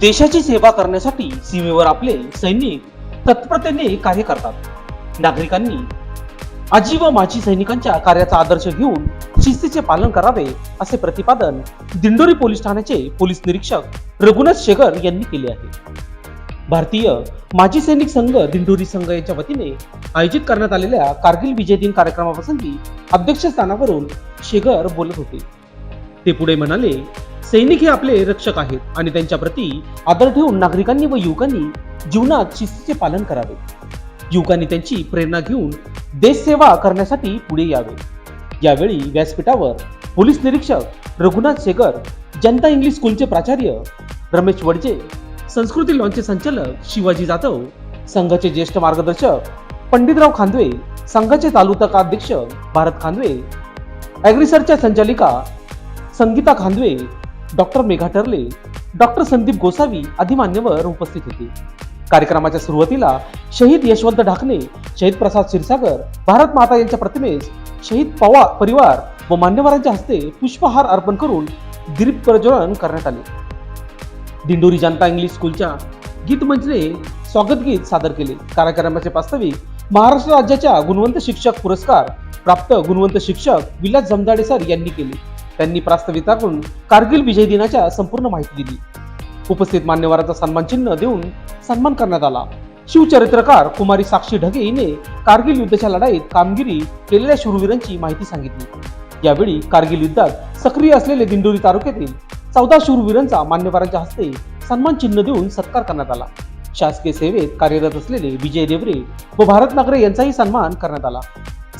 देशाची सेवा करण्यासाठी सीमेवर आपले सैनिक तत्परतेने कार्य करतात. नागरिकांनी आजी व माजी सैनिकांच्या कार्याचा आदर्श घेऊन शिस्तीचे पालन करावे असे प्रतिपादन दिंडोरी पोलीस ठाण्याचे पोलीस निरीक्षक रघुनाथ शेगर यांनी केले आहे. भारतीय माजी सैनिक संघ दिंडोरी संघ यांच्या वतीने आयोजित करण्यात आलेल्या कारगिल विजय दिन कार्यक्रमाप्रसंगी अध्यक्षस्थानावरून शेगर बोलत होते. ते पुढे म्हणाले सैनिक हे आपले रक्षक आहेत आणि त्यांच्या प्रती आदर ठेवून नागरिकांनी व युवकांनी जीवनात शिस्तीचे पालन करावे. युवकांनी त्यांची प्रेरणा घेऊन देशसेवा करण्यासाठी पुढे यावे. यावेळी व्यासपीठावर पोलीस निरीक्षक रघुनाथ शेगर जनता इंग्लिश स्कूलचे प्राचार्य रमेश वडजे संस्कृती लॉनचे संचालक शिवाजी जाधव संघाचे ज्येष्ठ मार्गदर्शक पंडितराव खांदवे संघाचे तालुका अध्यक्ष भारत खांदवे ॲग्रिसरच्या संचालिका संगीता खांदवे डॉक्टर मेघा टर्ले डॉक्टर संदीप गोसावी आदी मान्यवर उपस्थित होते. कार्यक्रमाच्या सुरुवातीला शहीद यशवंत ढाकणे शहीद प्रसाद क्षीरसागर भारत माता यांच्या प्रतिमेस शहीद पवार परिवार व मान्यवरांच्या हस्ते पुष्पहार अर्पण करून दीप प्रज्वलन करण्यात आले. दिंडोरी जनता इंग्लिश स्कूलच्या गीत स्वागत गीत सादर केले. कार्यक्रमाचे प्रास्ताविक महाराष्ट्र राज्याच्या गुणवंत शिक्षक पुरस्कार प्राप्त गुणवंत शिक्षक विलास जमदाडे सर यांनी केले. त्यांनी प्रास्ताविकातून कारगिल विजय दिनाच्या संपूर्ण माहिती दिली. उपस्थित मान्यवरांचा सन्मान चिन्ह देऊन सन्मान करण्यात आला. शिवचरित्रकार कुमारी साक्षी ढगे हिने कारगिल युद्धाच्या लढाईत कामगिरी केलेल्या शूरवीरांची माहिती सांगितली. यावेळी कारगिल युद्धात सक्रिय असलेले दिंडोरी तालुक्यातील चौदा शूरवीरांचा मान्यवरांच्या हस्ते सन्मान चिन्ह देऊन सत्कार करण्यात आला. शासकीय सेवेत कार्यरत असलेले विजय देवरे व भारत नागरे यांचाही सन्मान करण्यात आला.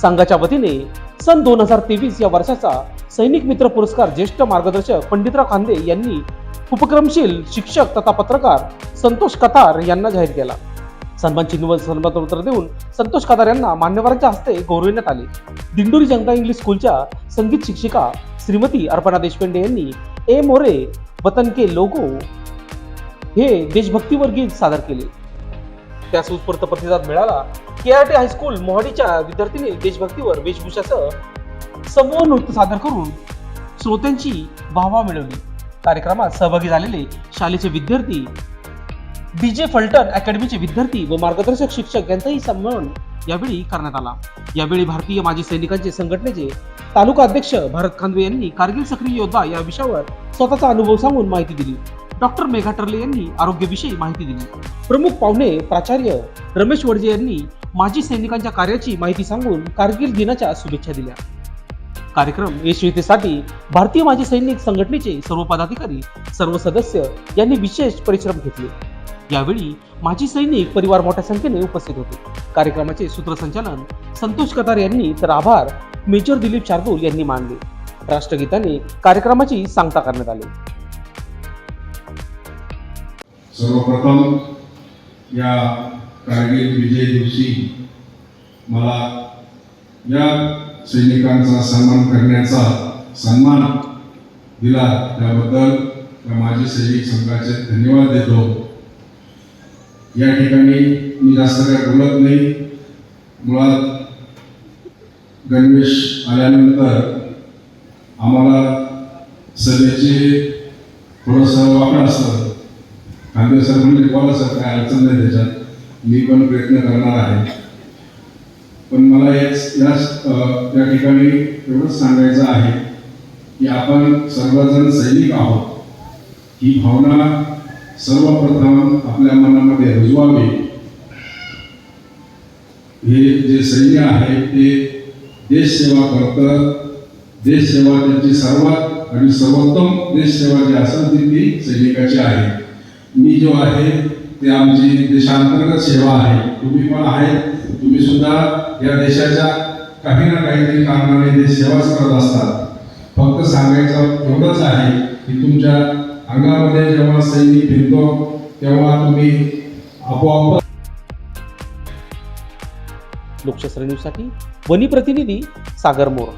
संघाच्या वतीने सन दोन हजार तेवीस या वर्षाचा सैनिक मित्र पुरस्कार ज्येष्ठ मार्गदर्शक पंडितराव खांदे यांनी उपक्रमशील शिक्षक तथा पत्रकार संतोष कतार यांना जाहीर केला. सन्मान चिन्ह व सन्मानपत्र देऊन संतोष कादार यांना मान्यवरांच्या हस्ते गौरविण्यात आले. दिंडोरी जनता इंग्लिश स्कूलच्या संगीत शिक्षिका श्रीमती अर्पणा देशपांडे यांनी ए मोरे वतन के लोगो हे देशभक्तीवर गीत सादर केले. त्यास उत्स्फूर्त प्रतिसाद मिळाला K R T high school मोहाडीच्या विद्यार्थीने देशभक्तीवर वेशभूषासह समूह नृत्य सादर करून श्रोत्यांची वाहवा मिळवली. कार्यक्रमात सहभागी झालेले शालेचे विद्यार्थी डीजे फलटण अकॅडमीचे विद्यार्थी व मार्गदर्शक शिक्षक यांचाही सन्मान यावेळी करण्यात आला. यावेळी भारतीय माजी सैनिकांचे संघटनेचे तालुका अध्यक्ष भारत खांदवे यांनी कारगिल सक्रिय योद्धा या विषयावर स्वतःचा अनुभव सांगून माहिती दिली. डॉक्टर मेघा टर्ले यांनी आरोग्याविषयी माहिती दिली. प्रमुख पाहुणे प्राचार्य रमेश वडजे यांनी माजी सैनिकांच्या कार्याची माहिती सांगून कारगिल दिनाच्या शुभेच्छा दिल्या. कार्यक्रम यशस्वीतेसाठी भारतीय माजी सैनिक संघटनेचे सर्व पदाधिकारी सर्व सदस्य यांनी विशेष परिश्रम घेतले. यावेळी माजी सैनिक परिवार मोठ्या संख्येने उपस्थित होते. कार्यक्रमाचे सूत्रसंचालन संतोष कतार यांनी तर आभार मेजर दिलीप शार्दूल यांनी मानले. राष्ट्रगीताने कार्यक्रमाची सांगता करण्यात आली. सर्वप्रथम या कारगिल विजय दिवशी मला या सैनिकांचा सन्मान करण्याचा सन्मान दिला. त्याबद्दल त्या माजी सैनिक संघाचे धन्यवाद देतो. या ठिकाणी मी जास्त काय बोलत नाही. मुळात गणवेश आल्यानंतर आम्हाला सभेचे थोडंसं वाटलं असतं. कांदे सर म्हणजे बोला सर काय अडचण नाही त्याच्यात? मी पण प्रयत्न करणार आहे. पण मला याच याच या ठिकाणी एवढंच सांगायचं आहे की आपण सर्वजण सैनिक आहोत. ही भावना सर्वप्रथम आपल्या मनामध्ये रुजवावे. हे जे सैन्य आहे ते देशसेवा करतं. देशसेवा त्यांची सर्वात आणि सर्वोत्तम देशसेवा जी असेल ती ती सैनिकाची आहे. मी जो आहे ते आमची देशांतर्गत सेवा आहे. तुम्ही पण आहे तुम्ही सुद्धा या देशाच्या काही ना काहीतरी कारणाने देश सेवाच करत असतात. फक्त सांगायचं एवढंच आहे की तुमच्या अंगामध्ये जेव्हा सैनिक फिरतो तेव्हा तुम्ही आपोआप लोकशास्त्र न्यूजसाठी वनी प्रतिनिधी सागर मोर.